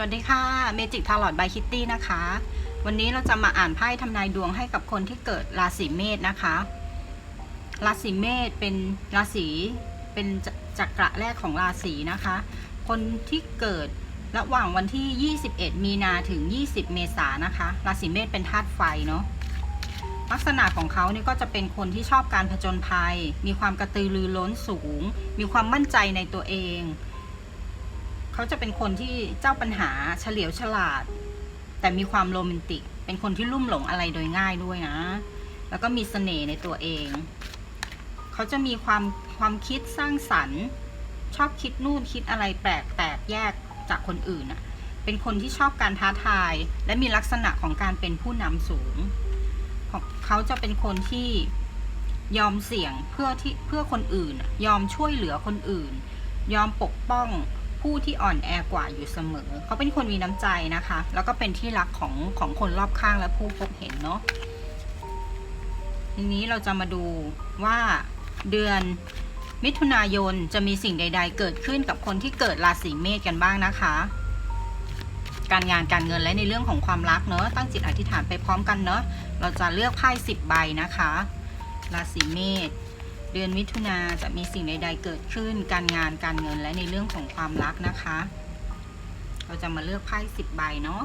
สวัสดีค่ะเมจิกทาร์ลอดบายคิตตี้นะคะ วันนี้เราจะมาอ่านไพ่ทำนายดวงให้กับคนที่เกิดราศีเมษนะคะ ราศีเมษเป็นราศีเป็นจจักระแรกของราศีนะคะ คนที่เกิดระหว่างวันที่ 21 มีนาถึง 20 เมษายนนะคะ ราศีเมษเป็นธาตุไฟเนาะลักษณะของเขาเนี่ก็จะเป็นคนที่ชอบการผจญภัย มีความกระตือรือร้นสูง มีความมั่นใจในตัวเอง เขาจะเป็นคนที่เจ้าปัญหาเฉลียวฉลาด แต่มีความโรแมนติก เป็นคนที่ลุ่มหลงอะไรโดยง่ายด้วยนะ แล้วก็มีเสน่ห์ในตัวเอง เขาจะมีความความคิดสร้างสรรค์ ชอบคิดนู่นคิดอะไรแปลกแตกแยกจากคนอื่นน่ะเป็นคนที่ชอบการท้าทาย และมีลักษณะของการเป็นผู้นำสูง เขาจะเป็นคนที่ยอมเสี่ยงเพื่อที่เพื่อคนอื่น ยอมช่วยเหลือคนอื่น ยอมปกป้อง ผู้ที่อ่อนแอกว่าอยู่เสมอ เขาเป็นคนมีน้ำใจนะคะ แล้วก็เป็นที่รักของของคนรอบข้างและผู้พบเห็นเนาะทีนี้เราจะมาดูว่าเดือนมิถุนายนจะมีสิ่งใด ๆ เกิดขึ้นกับคนที่เกิดราศีเมษกันบ้างนะคะ การงานการเงินและในเรื่องของความรักเนอะตั้งจิตอธิษฐานไปพร้อมกันเนอะเราจะเลือกไพ่สิบใบนะคะ ราศีเมษ เดือนมิถุนาจะมีสิ่งใด ๆ เกิดขึ้น การงานการเงินและในเรื่องของความรักนะคะ เราจะมาเลือกไพ่สิบใบเนาะ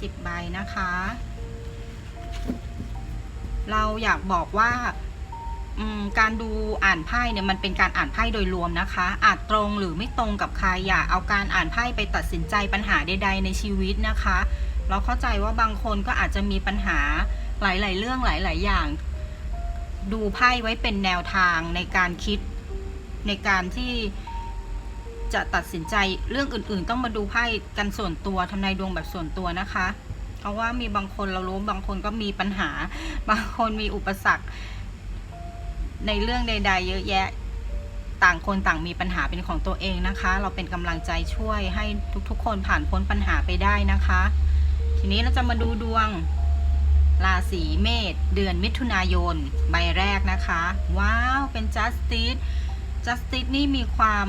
สิบใบนะคะ เราอยากบอกว่าการดูอ่านไพ่เนี่ยมันเป็นการอ่านไพ่โดยรวมนะคะ อาจตรงหรือไม่ตรงกับใครอย่าเอาการอ่านไพ่ไปตัดสินใจปัญหาใด ๆ ในชีวิตนะคะ เราเข้าใจว่าบางคนก็อาจจะมีปัญหาหลาย ๆ เรื่องหลาย ๆ อย่าง ดูไพ่ไว้เป็นแนวทางในการคิดในการที่จะตัดสินใจเรื่องอื่น ๆ ต้องมาดูไพ่กันส่วนตัวทำนายดวงแบบส่วนตัวนะคะ เพราะว่ามีบางคนเรารู้บางคนก็มีปัญหา บางคนมีอุปสรรค ในเรื่องใด ๆ เยอะแยะต่างคนต่างมีปัญหาเป็นของตัวเองนะคะ เราเป็นกำลังใจช่วยให้ทุกๆ คนผ่านพ้นปัญหาไปได้นะคะ ทีนี้เราจะมาดูดวงราศีเมษเดือนมิถุนายนใบแรกนะคะ ว้าว เป็น justice justice นี่มีความ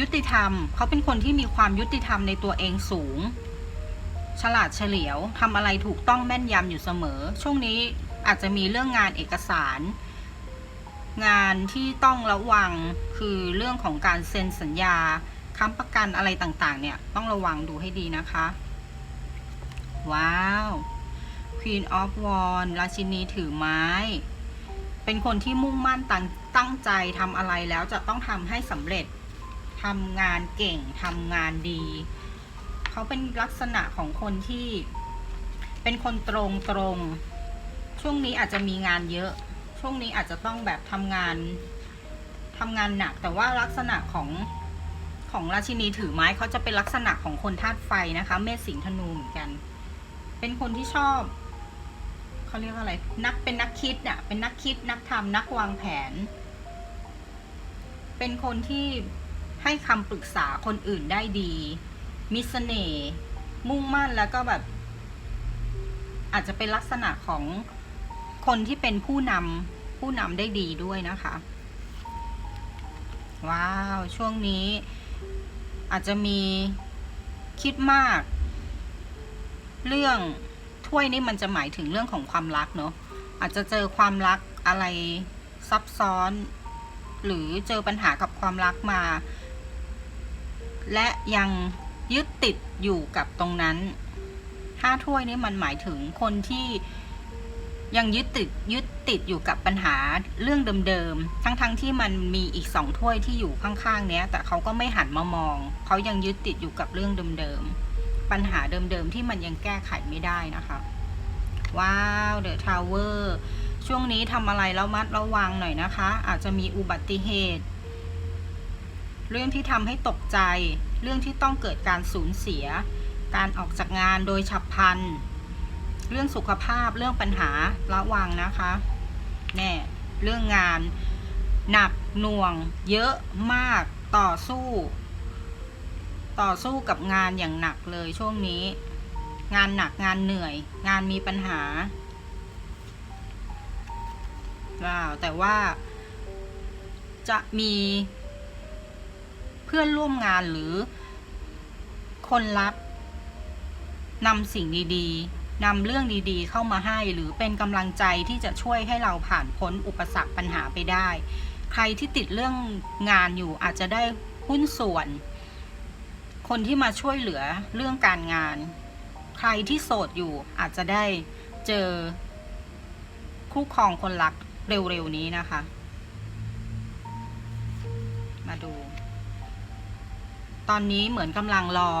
ยุติธรรม เขาเป็นคนที่มีความยุติธรรมในตัวเองสูง ฉลาดเฉลียวทำอะไรถูกต้องแม่นยำอยู่เสมอ ช่วงนี้อาจจะมีเรื่องงานเอกสาร งานที่ต้องระวังคือเรื่องของการเซ็นสัญญาค้ำประกันอะไรต่างๆ เนี่ย ต้องระวังดูให้ดีนะคะ ว้าว Queen of Wands ราชินีถือไม้ เป็นคนที่มุ่งมั่นตั้งตั้งใจทำอะไรแล้วจะต้องทำให้สำเร็จทำงานเก่งทำงานดี เขาเป็นลักษณะของคนที่ เป็นคนตรงตรง ช่วงนี้อาจจะมีงานเยอะ ช่วงนี้อาจจะต้องแบบทำงานทำงานหนัก แต่ว่าลักษณะของของราชินีถือไม้เขาจะเป็นลักษณะของคนธาตุไฟนะคะ เมษสิงห์ธนูเหมือนกัน เป็นคนที่ชอบเขาเรียกว่าอะไร นักเป็นนักคิดน่ะเป็นนักคิดนักทำนักวางแผน เป็นคนที่ให้คำปรึกษาคนอื่นได้ดี มีเสน่ห์มุ่งมั่นแล้วก็แบบ อาจจะเป็นลักษณะของคนที่เป็นผู้นำผู้นำได้ดีด้วยนะคะ ว้าว ช่วงนี้ อาจจะมีคิดมาก เรื่องถ้วยนี่มันจะหมายถึงเรื่องของความรักเนอะอาจจะเจอความรักอะไรซับซ้อน หรือเจอปัญหากับความรักมา และยัง ยึดติดอยู่กับตรงนั้นห้าถ้วยนี่มันหมายถึงคนที่ยังยึดติดยึดติดอยู่กับปัญหาเรื่องเดิมๆ ทั้งๆทที่มันมีอีกสองถ้วยที่อยู่ข้างๆ เนี้ย แต่เขาก็ไม่หันมามอง เขายังยึดติดอยู่กับเรื่องเดิมๆ ปัญหาเดิมๆ ที่มันยังแก้ไขไม่ได้นะคะ ว้าวเดอะทาวเวอร์ ช่วงนี้ทำอะไรแล้วมัดระวังหน่อยนะคะ อาจจะมีอุบัติเหตุ เรื่องที่ทำให้ตกใจ เรื่องที่ต้องเกิดการสูญเสีย การออกจากงานโดยฉับพลัน เรื่องสุขภาพ เรื่องปัญหาระวังนะคะแน่เรื่องงาน หนักหน่วง เยอะมาก ต่อสู้ ต่อสู้กับงานอย่างหนักเลยช่วงนี้ งานหนักงานเหนื่อย งานมีปัญหาว้าวแต่ว่าจะมี พื่อนร่วมงานหรือคนรักนำสิ่งดีๆนำเรื่องดีๆ เข้ามาให้ หรือเป็นกำลังใจที่จะช่วยให้เราผ่านพ้นอุปสรรคปัญหาไปได้ ใครที่ติดเรื่องงานอยู่อาจจะได้หุ้นส่วน คนที่มาช่วยเหลือเรื่องการงาน ใครที่โสดอยู่อาจจะได้เจอคู่ครองคนรักเร็วๆนี้นะคะ มาดู ตอนนี้เหมือนกำลังรอ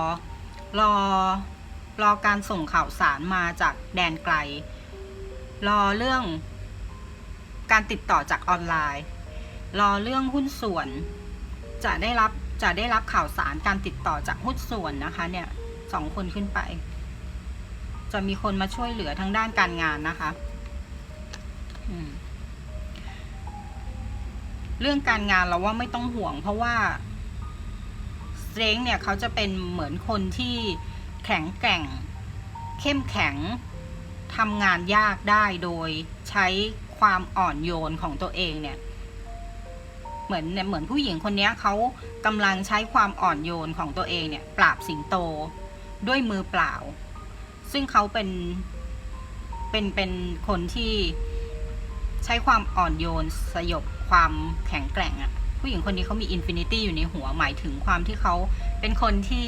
รอรอการส่งข่าวสารมาจากแดนไกล รอเรื่องการติดต่อจากออนไลน์ รอเรื่องหุ้นส่วน จะได้รับจะได้รับข่าวสารการติดต่อจากหุ้นส่วนนะคะ เนี่ยสองคนขึ้นไป จะมีคนมาช่วยเหลือทางด้านการงานนะคะเรื่องการงานเราว่าไม่ต้องห่วง เพราะว่า สเตรงเนี่ยเขาจะเป็นเหมือนคนที่แข็งแกร่ง เข้มแข็งทำงานยากได้โดยใช้ความอ่อนโยนของตัวเองเนี่ย เหมือนเนี่ยเหมือนผู้หญิงคนนี้เขากำลังใช้ความอ่อนโยนของตัวเองเนี่ย ปราบสิงโตด้วยมือเปล่า ซึ่งเขาเป็นเป็นเป็นคนที่ใช้ความอ่อนโยนสยบความแข็งแกร่งอะ ผู้หญิงคนนี้เขามีอินฟินิตี้อยู่ในหัวหมายถึงความที่เขาเป็นคนที่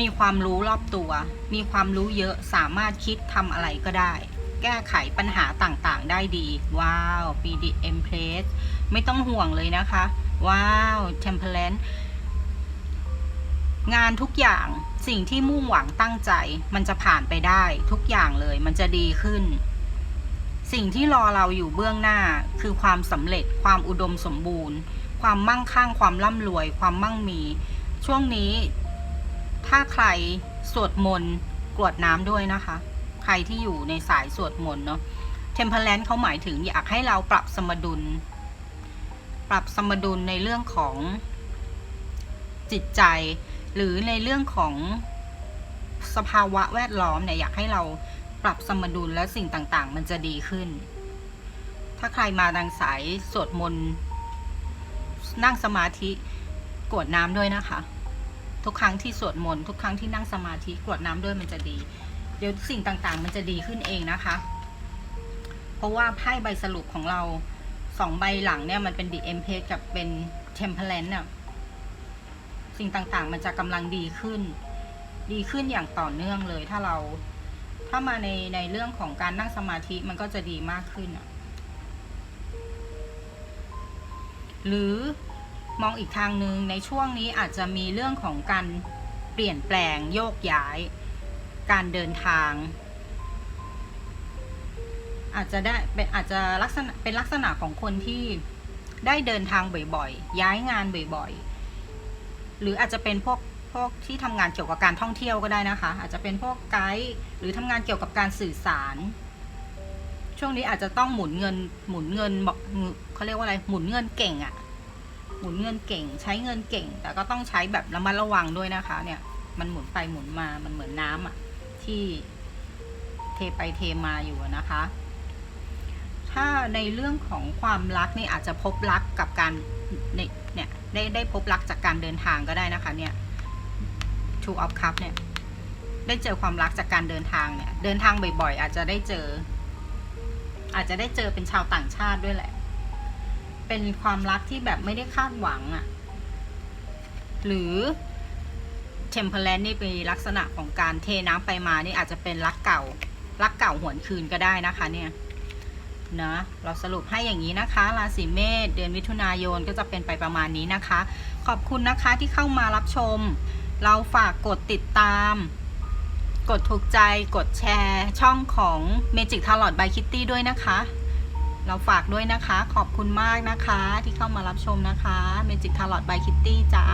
มีความรู้รอบตัว มีความรู้เยอะสามารถคิดทำอะไรก็ได้ แก้ไขปัญหาต่างๆ ได้ดี ว้าว BDM Place ไม่ต้องห่วงเลยนะคะ ว้าว Temperance งานทุกอย่างสิ่งที่มุ่งหวังตั้งใจ มันจะผ่านไปได้ ทุกอย่างเลยมันจะดีขึ้น สิ่งที่รอเราอยู่เบื้องหน้าคือความสำเร็จ ความอุดมสมบูรณ์ ความมั่งคั่ง ความร่ำรวย ความมั่งมี ช่วงนี้ ถ้าใครสวดมนต์กรวดน้ำด้วยนะคะ ใครที่อยู่ในสายสวดมนต์เนาะเทมเพลนเขาหมายถึงอยากให้เราปรับสมดุล ปรับสมดุลในเรื่องของจิตใจ หรือในเรื่องของสภาวะแวดล้อมเนี่ยอยากให้เรา ปรับสมดุลและสิ่งต่างๆ มันจะดีขึ้น ถ้าใครมาทางสายสวดมนต์นั่งสมาธิกวดน้ำด้วยนะคะ ทุกครั้งที่สวดมนต์ทุกครั้งที่นั่งสมาธิกวดน้ำด้วยมันจะดี เดี๋ยวสิ่งต่างๆ มันจะดีขึ้นเองนะคะ เพราะว่าไพ่ใบสรุปของเราสองใบหลังเนี่ยมันเป็น DM p a g e กับเป็น Temperance เนี่ยสิ่งต่างๆ มันจะกำลังดีขึ้น ดีขึ้นอย่างต่อเนื่องเลยถ้าเรา ถ้ามาในในเรื่องของการนั่งสมาธิมันก็จะดีมากขึ้นอะหรือมองอีกทางหนึ่งในช่วงนี้อาจจะมีเรื่องของการเปลี่ยนแปลงโยกย้าย การเดินทาง อาจจะได้เป็นอาจจะลักษณะเป็นลักษณะของคนที่ได้เดินทางบ่อยๆ ย้ายงานบ่อยๆ หรืออาจจะเป็นพวก วกที่ทำงานเกี่ยวกับการท่องเที่ยวก็ได้นะคะ อาจจะเป็นพวกไกด์หรือทำงานเกี่ยวกับการสื่อสาร ช่วงนี้อาจจะต้องหมุนเงินหมุนเงินบอกเขาเรียกว่าอะไรหมุนเงินเก่งอะ่ะหมุนเงินเก่ง ใช้เงินเก่ง แต่ก็ต้องใช้แบบระมัดระวังด้วยนะคะ เนี่ย มันหมุนไปหมุนมามันเหมือนน้ำอะที่เทไปเทมาอยู่นะคะ ถ้าในเรื่องของความรักนี่อาจจะพบรักกับการเนี่ยเนี่ยได้ได้พบรักจากการเดินทางก็ได้นะคะเนี่ย Two of Cup เนี่ย ได้เจอความรักจากการเดินทางเนี่ย เดินทางบ่อยๆ อาจจะได้เจอ อาจจะได้เจอเป็นชาวต่างชาติด้วยแหละ เป็นความรักที่แบบไม่ได้คาดหวังอะ่ะ หรือ Temperance นี่เป็นลักษณะของการเทน้ำไปมานี่อาจจะเป็นรักเก่า รักเก่าหวนคืนก็ได้นะคะเนี่ยนะเราสรุปให้อย่างนี้นะคะ ราศีเมษเดือนมิถุนายนก็จะเป็นไปประมาณนี้นะคะ ขอบคุณนะคะที่เข้ามารับชม เราฝากกดติดตาม กดถูกใจกดแชร์ช่องของ Magic Tarot by Kitty ด้วยนะคะ เราฝากด้วยนะคะ ขอบคุณมากนะคะ ที่เข้ามารับชมนะคะ Magic Tarot by Kitty จ้า